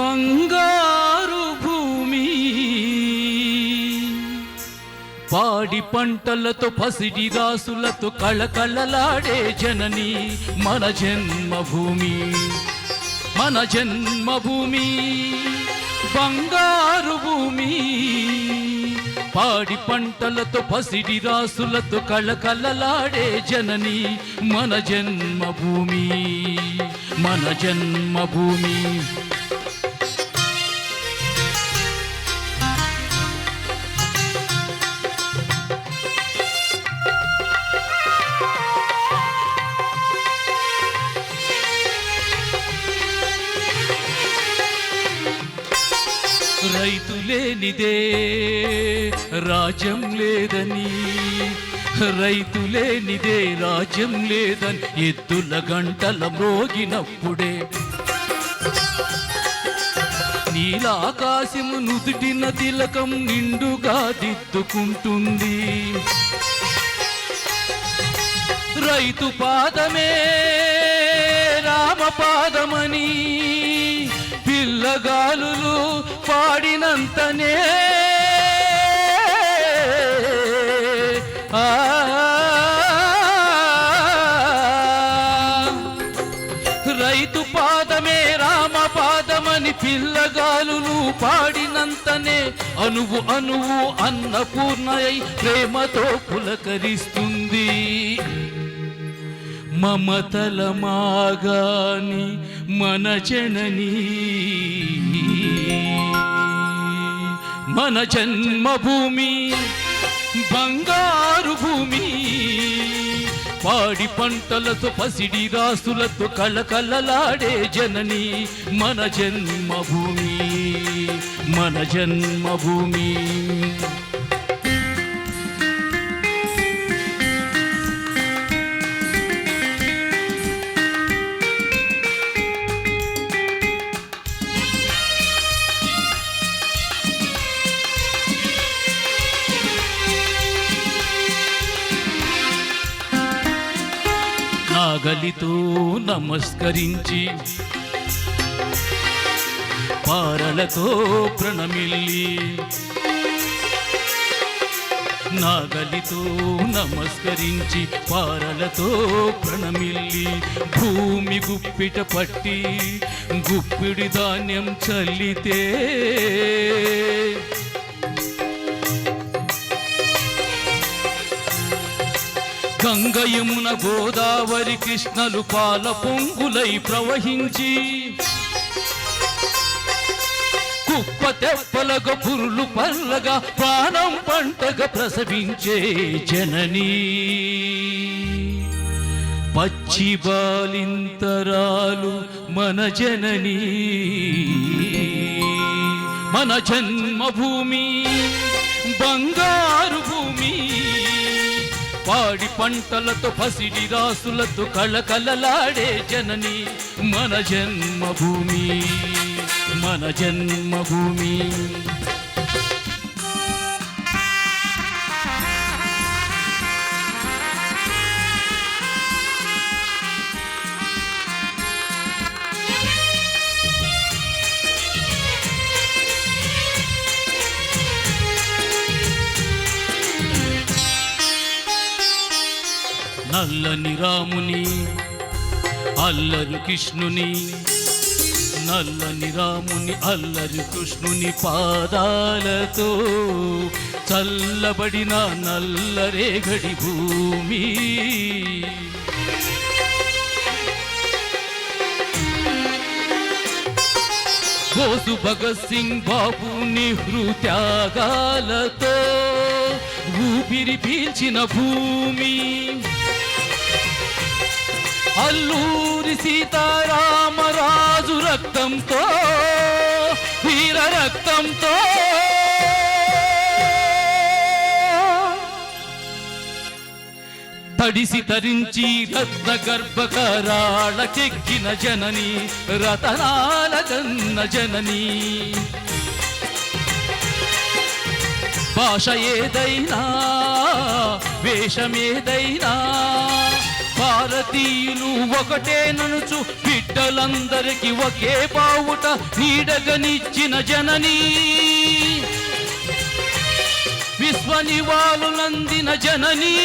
బంగారు భూమి. పాడి పంటలతో పసిడి దాసులతో కళకళలాడే జనని మన జన్మభూమి. మన జన్మభూమి. బంగారు భూమి. పాడి పంటలతో పసిడి రాసులతో కళకళలాడే జనని మన జన్మభూమి. మన జన్మభూమి. రైతు లేనిదే రాజ్యం లేదని. రైతు లేనిదే రాజ్యం లేదని ఎద్దుల గంటల మోగినప్పుడే. నీలాకాశము నుదుటిన తిలకం నిండుగా దిద్దుకుంటుంది. రైతు పాదమే రామపాదమని పిల్లగాలులు పాడినంతనే రైతు పాదమే రామ పాదమని పిల్లగాలులు పాడినంతనే అనువు అనువు అన్నపూర్ణయై ప్రేమతో పులకరిస్తుంది. మమతల మాగాని మన జనని. మన జన్మభూమి బంగారు భూమి. పాడి పంటలతో పసిడి రాసులతో కళకళలాడే జనని మన జన్మభూమి మన జన్మభూమి. నాగలితో నమస్కరించి పారలతో ప్రణమిల్లి నాగలితో నమస్కరించి పారలతో ప్రణమిల్లి భూమి గుప్పిట పట్టి గుప్పిడి ధాన్యం చల్లితే గంగయమున గోదావరి కృష్ణలు పాల పొంగులై ప్రవహించి కుప్ప తెప్పలగ పురులు పల్లగా ప్రాణం పంటగా ప్రసవించే జననీ. పచ్చి బాలింతరాలు మన జననీ. మన జన్మభూమి బంగారు భూమి. పాడి పంటలతో పసిడి రాసులతో కళకళలాడే జనని మన జన్మభూమి మన జన్మభూమి. నల్లని రాముని అల్లరి కృష్ణుని నల్లని రాముని అల్లరి కృష్ణుని పాదాలతో చల్లబడిన నల్లరేగడి భూమి. బోసు భగత్ సింగ్ బాబు నెహ్రూ త్యాగాలతో ఊపిరి పీల్చిన భూమి. అల్లూరి సీతారామరాజు రక్తంతో వీర రక్తంతో. తడిసి తరించి రత్న గర్భకరాళకెక్కిన జనని రతనాల గన్న జనని. భాష ఏదైనా వేషమేదైనా భారతీయులు ఒకటే ననుచు బిడ్డలందరికీ ఒకే బావుట నీడగనిచ్చిన జననీ. విశ్వ నివాళులందిన జననీ.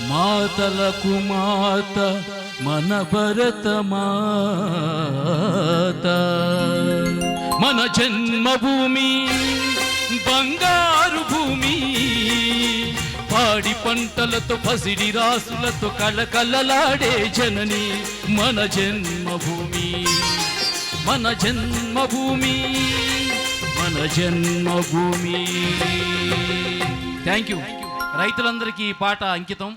మాతలకు మాత మన భరత మాత. మన జన్మభూమి బంగారు భూమి పాడి పంటలతో పసిడి రాసులతో కళకళలాడే జనని మన జన్మభూమి. మన జన్మభూమి. మన జన్మభూమి. థ్యాంక్ యూ రైతులందరికీ ఈ పాట అంకితం.